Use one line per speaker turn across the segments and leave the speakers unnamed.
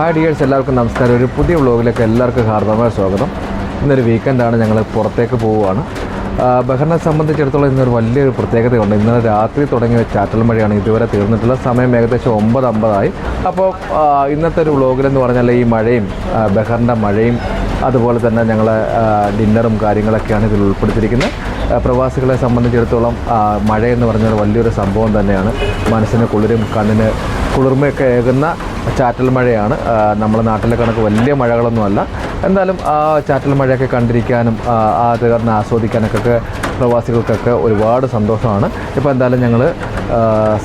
Hi dears എല്ലാവർക്കും നമസ്കാരം. ഒരു പുതിയ വ്ളോഗിലേക്ക് എല്ലാവർക്കും ഹാർദമായ സ്വാഗതം. ഇന്നൊരു വീക്കെൻഡാണ് ഞങ്ങൾ പുറത്തേക്ക് പോവുകയാണ്. ബഹറിനെ സംബന്ധിച്ചിടത്തോളം ഇന്നൊരു വലിയൊരു പ്രത്യേകതയുണ്ട്. ഇന്നലെ രാത്രി തുടങ്ങിയ ചാറ്റൽ മഴയാണ് ഇതുവരെ തീർന്നിട്ടുള്ള സമയം ഏകദേശം ഒമ്പത് അമ്പതായി അപ്പോൾ ഇന്നത്തെ ഒരു വ്ളോഗിലെന്ന് പറഞ്ഞാൽ ഈ മഴയും ബഹറിന്റെ മഴയും അതുപോലെ തന്നെ ഞങ്ങൾ ഡിന്നറും കാര്യങ്ങളൊക്കെയാണ് ഇതിൽ ഉൾപ്പെടുത്തിയിരിക്കുന്നത്. പ്രവാസികളെ സംബന്ധിച്ചിടത്തോളം മഴയെന്ന് പറഞ്ഞാൽ വലിയൊരു സംഭവം തന്നെയാണ്. മനസ്സിന് കുളിരും കണ്ണിന് കുളിർമയൊക്കെ ഏകുന്ന ചാറ്റൽ മഴയാണ് നമ്മുടെ നാട്ടിലെ കണക്ക് വലിയ മഴകളൊന്നുമല്ല. എന്തായാലും ആ ചാറ്റൽ മഴയൊക്കെ കണ്ടിരിക്കാനും ആ, കാരണം ആസ്വദിക്കാനൊക്കെ പ്രവാസികൾക്കൊക്കെ ഒരുപാട് സന്തോഷമാണ്. ഇപ്പോൾ എന്തായാലും ഞങ്ങൾ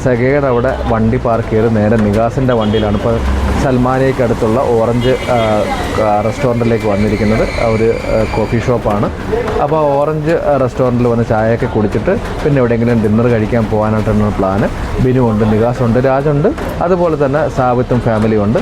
സെഗയുടെ അവിടെ വണ്ടി പാർക്ക് ചെയ്ത് നേരെ നികാസിന്റെ വണ്ടിയിലാണ്. ഇപ്പോൾ സൽമാനിയയ്ക്ക് അടുത്തുള്ള ഓറഞ്ച് റെസ്റ്റോറന്റിലേക്ക് വന്നിരിക്കുന്നത് ഒരു കോഫി ഷോപ്പാണ്. അപ്പോൾ ഓറഞ്ച് റെസ്റ്റോറന്റിൽ വന്ന് ചായയൊക്കെ കുടിച്ചിട്ട് പിന്നെ എവിടെയെങ്കിലും ഡിന്നർ കഴിക്കാൻ പോകാനായിട്ടാണ് പ്ലാന് ബിനു ഉണ്ട് നികാസുണ്ട് രാജുണ്ട്. അതുപോലെ തന്നെ സാവിത്തും ഫാമിലിയും ഉണ്ട്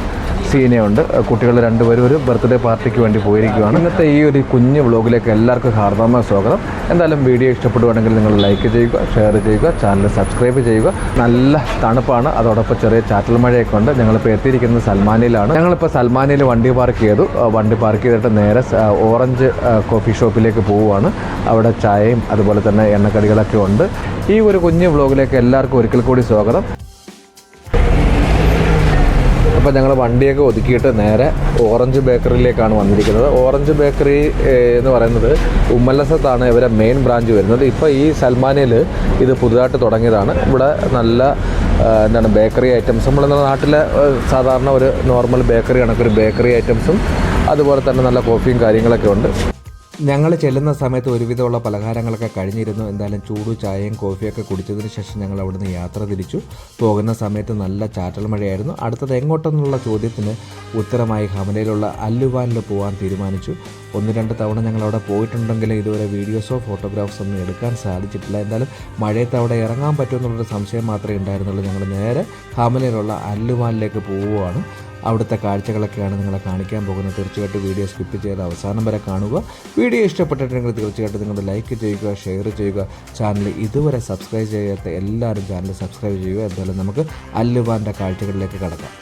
സീനയുണ്ട്. കുട്ടികൾ രണ്ടുപേരും ഒരു ബർത്ത്ഡേ പാർട്ടിക്ക് വേണ്ടി പോയിരിക്കുകയാണ്. ഇന്നത്തെ ഈ ഒരു കുഞ്ഞു വ്ളോഗിലേക്ക് എല്ലാവർക്കും ഹാർദമായ സ്വാഗതം. എന്തായാലും വീഡിയോ ഇഷ്ടപ്പെടുവാണെങ്കിൽ നിങ്ങൾ ലൈക്ക് ചെയ്യുക ഷെയർ ചെയ്യുക ചാനൽ സബ്സ്ക്രൈബ് ചെയ്യുക. നല്ല തണുപ്പാണ്. അതോടൊപ്പം ചെറിയ ചാറ്റൽ മഴയൊക്കെ ഉണ്ട്. ഞങ്ങളിപ്പോൾ എത്തിയിരിക്കുന്നത് സൽമാനിയിലാണ്. ഞങ്ങളിപ്പോൾ സൽമാനിയിൽ വണ്ടി പാർക്ക് ചെയ്തു. വണ്ടി പാർക്ക് ചെയ്തിട്ട് നേരെ ഓറഞ്ച് കോഫി ഷോപ്പിലേക്ക് പോവുകയാണ്. അവിടെ ചായയും അതുപോലെ തന്നെ എണ്ണക്കടികളൊക്കെ ഉണ്ട്. ഈ ഒരു കുഞ്ഞു വ്ളോഗിലേക്ക് എല്ലാവർക്കും ഒരിക്കൽ കൂടി സ്വാഗതം. അപ്പോൾ ഞങ്ങൾ വണ്ടിയൊക്കെ ഒതുക്കിയിട്ട് നേരെ ഓറഞ്ച് ബേക്കറിയിലേക്കാണ് വന്നിരിക്കുന്നത്. ഓറഞ്ച് ബേക്കറി എന്ന് പറയുന്നത് ഉമ്മലസത്താണ് ഇവരെ മെയിൻ ബ്രാഞ്ച് വരുന്നത്. ഇപ്പോൾ ഈ സൽമാനിയിൽ ഇത് പുതുതായിട്ട് തുടങ്ങിയതാണ്. ഇവിടെ നല്ല എന്താണ് ബേക്കറി ഐറ്റംസ്. നമ്മൾ നാട്ടിലെ സാധാരണ ഒരു നോർമൽ ബേക്കറി കണക്കൊരു ബേക്കറി ഐറ്റംസും അതുപോലെ തന്നെ നല്ല കോഫിയും കാര്യങ്ങളൊക്കെ ഉണ്ട്. ഞങ്ങൾ ചെല്ലുന്ന സമയത്ത് ഒരുവിധമുള്ള പലഹാരങ്ങളൊക്കെ കഴിഞ്ഞിരുന്നു. എന്തായാലും ചൂട് ചായയും കോഫിയൊക്കെ കുടിച്ചതിന് ശേഷം ഞങ്ങൾ അവിടുന്ന് യാത്ര തിരിച്ചു. പോകുന്ന സമയത്ത് നല്ല ചാറ്റൽ മഴയായിരുന്നു. അടുത്തത് എങ്ങോട്ടെന്നുള്ള ചോദ്യത്തിന് ഉത്തരമായി ഹമലയിലുള്ള അല്ലുവാനിൽ പോകാൻ തീരുമാനിച്ചു. ഒന്ന് രണ്ട് തവണ ഞങ്ങൾ അവിടെ പോയിട്ടുണ്ടെങ്കിലും ഇതുവരെ വീഡിയോസോ ഫോട്ടോഗ്രാഫ്സോ ഒന്നും എടുക്കാൻ സാധിച്ചിട്ടില്ല. എന്തായാലും മഴയത്ത് അവിടെ ഇറങ്ങാൻ പറ്റുമെന്നുള്ളൊരു സംശയം മാത്രമേ ഉണ്ടായിരുന്നുള്ളൂ. ഞങ്ങൾ നേരെ ഹമലയിലുള്ള അല്ലുവാനിലേക്ക് പോവുകയാണ്. അവിടുത്തെ കാഴ്ചകളൊക്കെയാണ് നിങ്ങളെ കാണിക്കാൻ പോകുന്നത്. തീർച്ചയായിട്ടും വീഡിയോ സ്കിപ്പ് ചെയ്ത് അവസാനം വരെ കാണുക. വീഡിയോ ഇഷ്ടപ്പെട്ടിട്ടുണ്ടെങ്കിൽ തീർച്ചയായിട്ടും നിങ്ങൾ ലൈക്ക് ചെയ്യുക ഷെയർ ചെയ്യുക. ചാനൽ ഇതുവരെ സബ്സ്ക്രൈബ് ചെയ്യാത്ത എല്ലാവരും ചാനൽ സബ്സ്ക്രൈബ് ചെയ്യുക. എന്തായാലും നമുക്ക് അല്ലുവാന്റെ കാഴ്ചകളിലേക്ക് കടക്കാം.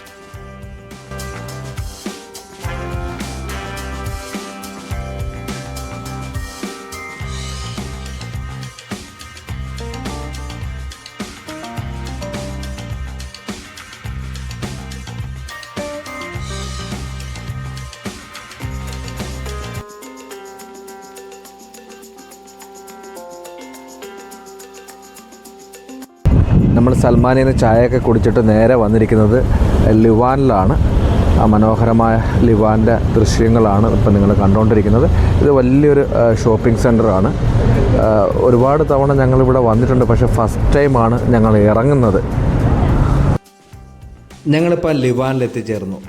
സൽമാനിൽ നിന്ന് ചായയൊക്കെ കുടിച്ചിട്ട് നേരെ വന്നിരിക്കുന്നത് ലിവാനിലാണ്. ആ മനോഹരമായ ലിവാന്റെ ദൃശ്യങ്ങളാണ് ഇപ്പം നിങ്ങൾ കണ്ടുകൊണ്ടിരിക്കുന്നത്. ഇത് വലിയൊരു ഷോപ്പിംഗ് സെന്ററാണ് ഒരുപാട് തവണ ഞങ്ങളിവിടെ വന്നിട്ടുണ്ട് പക്ഷേ ഫസ്റ്റ് ടൈമാണ് ഞങ്ങൾ ഇറങ്ങുന്നത്. ഞങ്ങളിപ്പോൾ ലിവാനിൽ എത്തിച്ചേർന്നു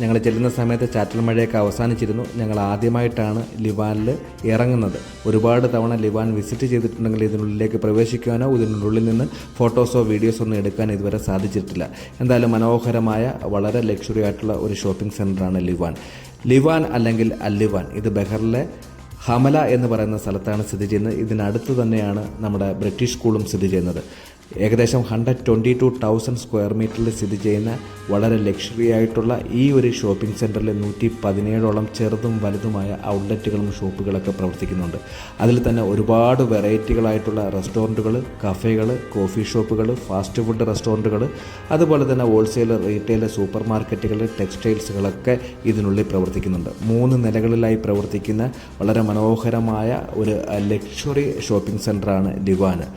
ഞങ്ങൾ ചെല്ലുന്ന സമയത്ത് ചാറ്റൽ മഴയൊക്കെ അവസാനിച്ചിരുന്നു. ഞങ്ങൾ ആദ്യമായിട്ടാണ് ലിവാനിൽ ഇറങ്ങുന്നത്. ഒരുപാട് തവണ ലിവാൻ വിസിറ്റ് ചെയ്തിട്ടുണ്ടെങ്കിൽ ഇതിനുള്ളിലേക്ക് പ്രവേശിക്കാനോ ഇതിനുള്ളിൽ നിന്ന് ഫോട്ടോസോ വീഡിയോസോ ഒന്നും എടുക്കാൻ ഇതുവരെ സാധിച്ചിട്ടില്ല. എന്തായാലും മനോഹരമായ വളരെ ലക്ഷറി ആയിട്ടുള്ള ഒരു ഷോപ്പിംഗ് സെന്ററാണ് ലിവാൻ. ലിവാൻ അല്ലെങ്കിൽ അല്ലിവാൻ ഇത് ബഹറിലെ ഹമല എന്ന് പറയുന്ന സ്ഥലത്താണ് സ്ഥിതി ചെയ്യുന്നത്. ഇതിനടുത്ത് തന്നെയാണ് നമ്മുടെ ബ്രിട്ടീഷ് സ്കൂളും സ്ഥിതി ചെയ്യുന്നത്. ഏകദേശം hundred twenty two thousand square മീറ്ററിൽ സ്ഥിതി ചെയ്യുന്ന വളരെ ലക്ഷറി ആയിട്ടുള്ള ഈ ഒരു ഷോപ്പിംഗ് സെന്ററിൽ നൂറ്റി പതിനേഴോളം ചെറുതും വലുതുമായ ഔട്ട്ലെറ്റുകളും ഷോപ്പുകളൊക്കെ പ്രവർത്തിക്കുന്നുണ്ട്. അതിൽ തന്നെ ഒരുപാട് വെറൈറ്റികളായിട്ടുള്ള റെസ്റ്റോറന്റുകൾ കഫേകൾ കോഫി ഷോപ്പുകൾ ഫാസ്റ്റ് ഫുഡ് റെസ്റ്റോറന്റുകൾ അതുപോലെ തന്നെ ഹോൾസെയിൽ റീറ്റെയിൽ സൂപ്പർ മാർക്കറ്റുകൾ ടെക്സ്റ്റൈൽസുകളൊക്കെ ഇതിനുള്ളിൽ പ്രവർത്തിക്കുന്നുണ്ട്. മൂന്ന് നിലകളിലായി പ്രവർത്തിക്കുന്ന വളരെ മനോഹരമായ ഒരു ലക്ഷറി ഷോപ്പിംഗ് സെന്ററാണ് ലിവാന്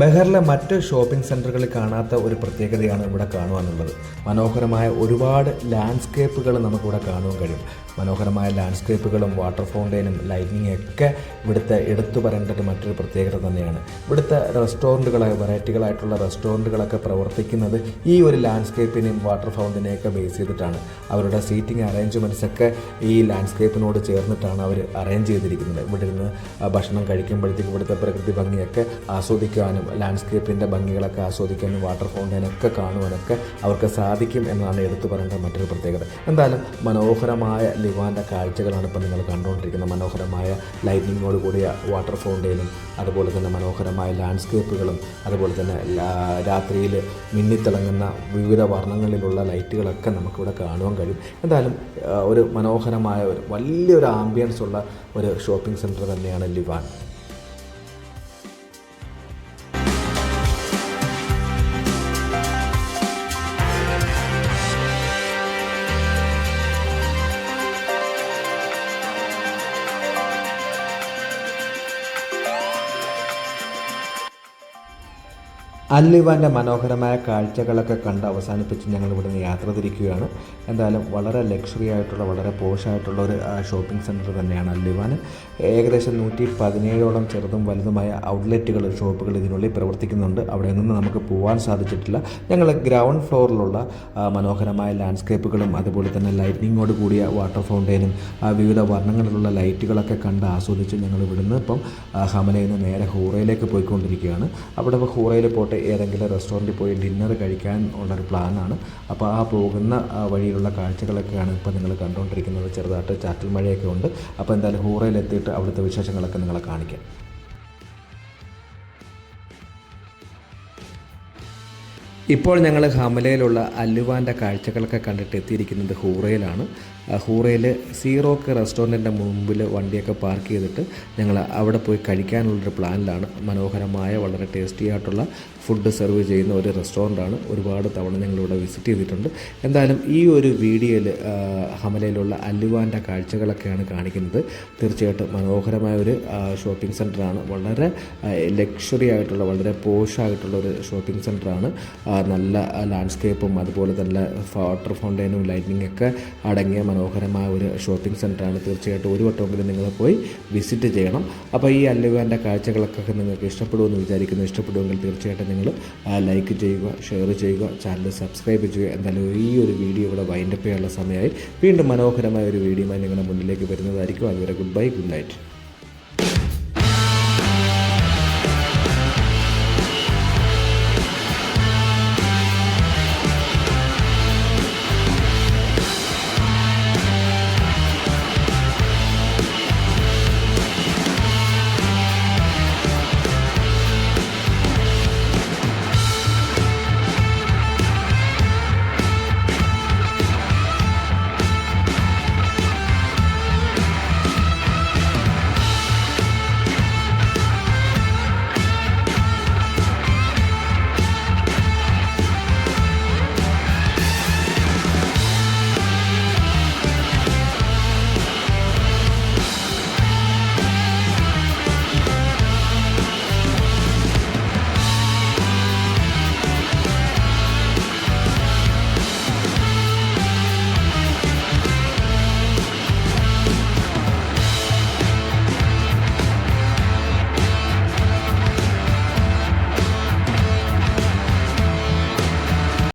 ബഹറിലെ മറ്റ് ഷോപ്പിംഗ് സെന്ററുകളിൽ കാണാത്ത ഒരു പ്രത്യേകതയാണ് ഇവിടെ കാണുവാനുള്ളത്. മനോഹരമായ ഒരുപാട് ലാൻഡ്സ്കേപ്പുകൾ നമുക്കിവിടെ കാണുവാൻ കഴിയും. മനോഹരമായ ലാൻഡ്സ്കേപ്പുകളും വാട്ടർ ഫൗണ്ടൈനും ലൈറ്റിംഗ് ഒക്കെ ഇവിടുത്തെ എടുത്തു പറയേണ്ടത് മറ്റൊരു പ്രത്യേകത തന്നെയാണ്. ഇവിടുത്തെ റെസ്റ്റോറന്റുകളെ വെറൈറ്റികളായിട്ടുള്ള റെസ്റ്റോറന്റുകളൊക്കെ പ്രവർത്തിക്കുന്നത് ഈ ഒരു ലാൻഡ്സ്കേപ്പിനെയും വാട്ടർ ഫൗണ്ടനെയൊക്കെ ബേസ് ചെയ്തിട്ടാണ്. അവരുടെ സീറ്റിംഗ് അറേഞ്ച്മെന്റ്സ് ഒക്കെ ഈ ലാൻഡ്സ്കേപ്പിനോട് ചേർന്നിട്ടാണ് അവർ അറേഞ്ച് ചെയ്തിരിക്കുന്നത്. ഇവിടെ ഇരുന്ന് ഭക്ഷണം കഴിക്കുമ്പോഴത്തേക്ക് ഇവിടുത്തെ പ്രകൃതി ഭംഗിയൊക്കെ ആസ്വദിക്കാനും ലാൻഡ്സ്കേപ്പിന്റെ ഭംഗികളൊക്കെ ആസ്വദിക്കാനും വാട്ടർ ഫൗണ്ടൈനൊക്കെ കാണുവാനൊക്കെ അവർക്ക് സാധിക്കും എന്നാണ് എടുത്തു പറയേണ്ട മറ്റൊരു പ്രത്യേകത. എന്തായാലും മനോഹരമായ ലിവാന്റെ കാഴ്ചകളാണ് ഇപ്പോൾ നിങ്ങൾ കണ്ടുകൊണ്ടിരിക്കുന്നത്. മനോഹരമായ ലൈറ്റിങ്ങോട് കൂടിയ വാട്ടർ ഫൗണ്ടെയിനും അതുപോലെ തന്നെ മനോഹരമായ ലാൻഡ്സ്കേപ്പുകളും അതുപോലെ തന്നെ രാത്രിയിൽ മിന്നിത്തിളങ്ങുന്ന വിവിധ വർണങ്ങളിലുള്ള ലൈറ്റുകളൊക്കെ നമുക്കിവിടെ കാണുവാൻ കഴിയും. എന്തായാലും ഒരു മനോഹരമായ ഒരു വലിയൊരു ആംബിയൻസ് ഉള്ള ഒരു ഷോപ്പിംഗ് സെന്റർ തന്നെയാണ് ലിവാൻ അല്ലിവാന്റെ മനോഹരമായ കാഴ്ചകളൊക്കെ കണ്ട് അവസാനിപ്പിച്ച് ഞങ്ങൾ ഇവിടുന്ന് യാത്ര തിരിക്കുകയാണ്. എന്തായാലും വളരെ ലക്ഷറി ആയിട്ടുള്ള വളരെ പോഷായിട്ടുള്ള ഒരു ഷോപ്പിംഗ് സെന്റർ തന്നെയാണ് അല്ലിവാൻ ഏകദേശം നൂറ്റി പതിനേഴോളം ചെറുതും വലുതുമായ ഔട്ട്ലെറ്റുകൾ ഷോപ്പുകൾ ഇതിനുള്ളിൽ പ്രവർത്തിക്കുന്നുണ്ട്. അവിടെ നിന്ന് നമുക്ക് പോകാൻ സാധിച്ചിട്ടില്ല. ഞങ്ങൾ ഗ്രൗണ്ട് ഫ്ലോറിലുള്ള മനോഹരമായ ലാൻഡ്സ്കേപ്പുകളും അതുപോലെ തന്നെ ലൈറ്റിനിങ്ങോട് കൂടിയ വാട്ടർ ഫൗണ്ടെയിനും വിവിധ വർണങ്ങളിലുള്ള ലൈറ്റുകളൊക്കെ കണ്ട് ആസ്വദിച്ച് ഞങ്ങൾ ഇവിടുന്ന് ഇപ്പം ഹമലയിൽ നിന്ന് നേരെ ഹൂറയിലേക്ക് പോയിക്കൊണ്ടിരിക്കുകയാണ്. അവിടെ ഹൂറയിൽ പോയിട്ട് ഏതെങ്കിലും റെസ്റ്റോറന്റിൽ പോയി ഡിന്നർ കഴിക്കാൻ ഉള്ളൊരു പ്ലാനാണ്. അപ്പോൾ ആ പോകുന്ന വഴിയിലുള്ള കാഴ്ചകളൊക്കെയാണ് ഇപ്പോൾ നിങ്ങൾ കണ്ടുകൊണ്ടിരിക്കുന്നത്. ചെറുതായിട്ട് ചാറ്റൽ മഴയൊക്കെ ഉണ്ട്. അപ്പോൾ എന്തായാലും ഹൂറയിലെത്തിയിട്ട് അവിടുത്തെ വിശേഷങ്ങളൊക്കെ നിങ്ങളെ കാണിക്കാം. ഇപ്പോൾ ഞങ്ങൾ ഹമലയിലുള്ള അല്ലുവാന്റെ കാഴ്ചകളൊക്കെ കണ്ടിട്ട് എത്തിയിരിക്കുന്നത് ഹൂറയിലാണ്. ഹൂറയിൽ സീറോക്ക് റെസ്റ്റോറന്റിന്റെ മുമ്പിൽ വണ്ടിയൊക്കെ പാർക്ക് ചെയ്തിട്ട് ഞങ്ങൾ അവിടെ പോയി കഴിക്കാനുള്ളൊരു പ്ലാനിലാണ്. മനോഹരമായ വളരെ ടേസ്റ്റി ആയിട്ടുള്ള ഫുഡ് സെർവ് ചെയ്യുന്ന ഒരു റെസ്റ്റോറന്റാണ് ഒരുപാട് തവണ ഞങ്ങളിവിടെ വിസിറ്റ് ചെയ്തിട്ടുണ്ട്. എന്തായാലും ഈ ഒരു വീഡിയോയിൽ ഹമലയിലുള്ള അല്ലുവാന്റെ കാഴ്ചകളൊക്കെയാണ് കാണിക്കുന്നത്. തീർച്ചയായിട്ടും മനോഹരമായ ഒരു ഷോപ്പിംഗ് സെന്ററാണ് വളരെ ലക്ഷറി ആയിട്ടുള്ള വളരെ പോഷായിട്ടുള്ള ഒരു ഷോപ്പിംഗ് സെന്ററാണ് നല്ല ലാൻഡ്സ്കേപ്പും അതുപോലെ തന്നെ വാട്ടർ ഫൗണ്ടൈനും ലൈറ്റിംഗ് ഒക്കെ അടങ്ങിയ മനോഹരമായ ഒരു ഷോപ്പിംഗ് സെന്ററാണ് തീർച്ചയായിട്ടും ഒരു വട്ടമെങ്കിലും നിങ്ങൾ പോയി വിസിറ്റ് ചെയ്യണം. അപ്പോൾ ഈ അല്ലുവാന്റെ കാഴ്ചകളൊക്കെ നിങ്ങൾക്ക് ഇഷ്ടപ്പെടുമെന്ന് വിചാരിക്കുന്നു. ഇഷ്ടപ്പെടുമെങ്കിൽ തീർച്ചയായിട്ടും നിങ്ങൾ ലൈക്ക് ചെയ്യുക ഷെയർ ചെയ്യുക ചാനൽ സബ്സ്ക്രൈബ് ചെയ്യുക. എന്തായാലും ഈ ഒരു വീഡിയോ ഇവിടെ വൈൻഡപ്പ് ചെയ്യാനുള്ള സമയമായി. വീണ്ടും മനോഹരമായ ഒരു വീഡിയോയുമായി നിങ്ങളുടെ മുന്നിലേക്ക് വരുന്നതായിരിക്കും. അതുവരെ ഗുഡ് ബൈ ഗുഡ് നൈറ്റ്